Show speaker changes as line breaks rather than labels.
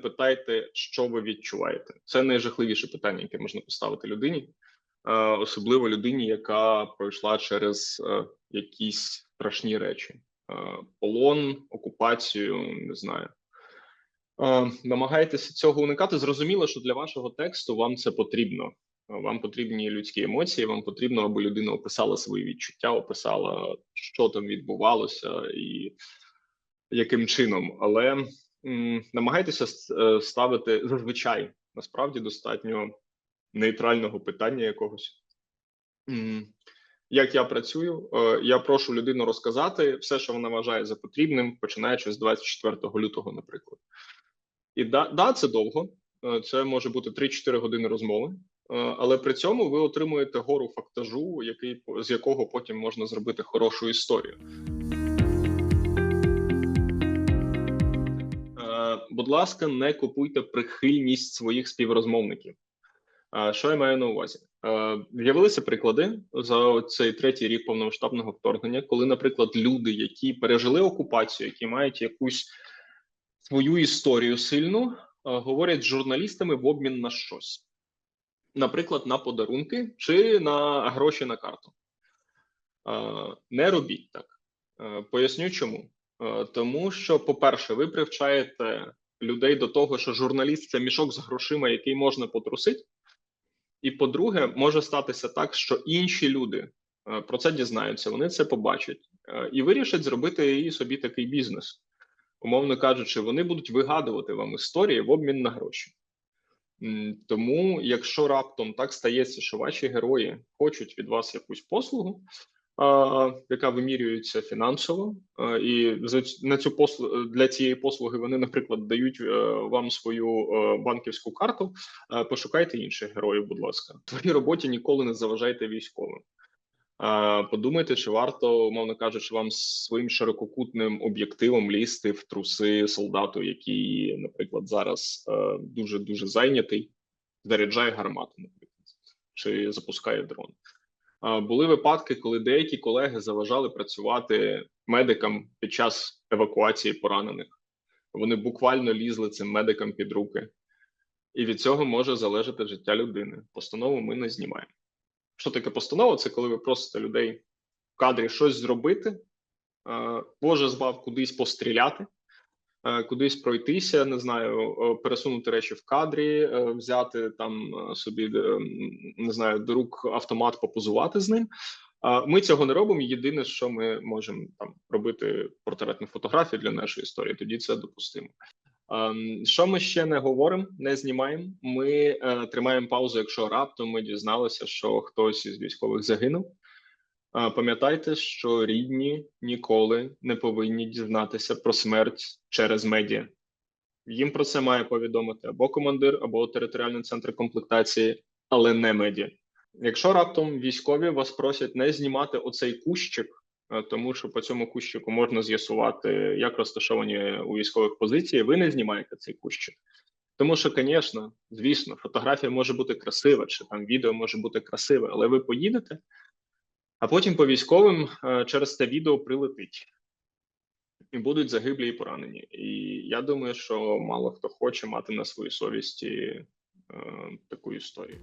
запитайте, що ви відчуваєте. Це найжахливіше питання, яке можна поставити людині, е, особливо людині, яка пройшла через е, якісь страшні речі: Е, полон, окупацію, не знаю. Намагайтеся цього уникати. Зрозуміло, що для вашого тексту вам це потрібно. Вам потрібні людські емоції. Вам потрібно, аби людина описала свої відчуття, описала, що там відбувалося, і яким чином. Але намагайтеся е, ставити зазвичай насправді достатньо нейтрального питання якогось. Як я працюю, Е, я прошу людину розказати все, що вона вважає за потрібним, починаючи з 24 лютого, наприклад. І да, да, це довго. Е, Це може бути 3-4 години розмови, але при цьому ви отримуєте гору фактажу, який з якого потім можна зробити хорошу історію. Будь ласка, не купуйте прихильність своїх співрозмовників. Що я маю на увазі? З'явилися приклади за цей третій рік повномасштабного вторгнення, коли, наприклад, люди, які пережили окупацію, які мають якусь свою історію сильну, говорять з журналістами в обмін на щось, наприклад, на подарунки чи на гроші на карту. Не робіть так. Поясню чому. Тому що, по-перше, ви привчаєте людей до того, що журналіст це мішок з грошима, який можна потрусити. І по-друге, може статися так, що інші люди е, про це дізнаються, вони це побачать е, і вирішать зробити і собі такий бізнес. Умовно кажучи, вони будуть вигадувати вам історії в обмін на гроші. Тому, якщо раптом так стається, що ваші герої хочуть від вас якусь послугу, яка вимірюється фінансово, і на цю послугу для цієї послуги вони, наприклад, дають е, вам свою е, банківську карту. Пошукайте інших героїв, будь ласка. В своїй роботі ніколи не заважайте військовим. Подумайте, чи варто, умовно кажучи, вам своїм ширококутним об'єктивом лізти в труси солдату, який, наприклад, зараз дуже дуже зайнятий, заряджає гармату, наприклад, чи запускає дрон. Були випадки, коли деякі колеги заважали працювати медикам під час евакуації поранених. Вони буквально лізли цим медикам під руки, і від цього може залежати життя людини. Постанову ми не знімаємо. Що таке постанова? Це коли ви просите людей в кадрі щось зробити, Боже збав кудись постріляти, кудись пройтися, не знаю, е, пересунути речі в кадрі, е, взяти там е, собі е, не знаю, до рук автомат, попозувати з ним. Ми цього не робимо. Єдине, що ми можемо там робити портретну фотографію для нашої історії, тоді це допустимо. Ем, Що ми ще не говоримо, не знімаємо. Ми е, тримаємо паузу, якщо раптом ми дізналися, що хтось із військових загинув. Пам'ятайте, що рідні ніколи не повинні дізнатися про смерть через медіа. Їм про це має повідомити або командир, або територіальний центр комплектації, але не медіа. Якщо раптом військові вас просять не знімати оцей кущик, тому що по цьому кущику можна з'ясувати, як розташовані у військових позиції, ви не знімаєте цей кущик. Тому що, звісно, звісно, фотографія може бути красива, чи там відео може бути красиве, але ви поїдете, а потім по військовим е, через це відео прилетить. І будуть загиблі і поранені. І я думаю, що мало хто хоче мати на своїй совісті е, таку історію.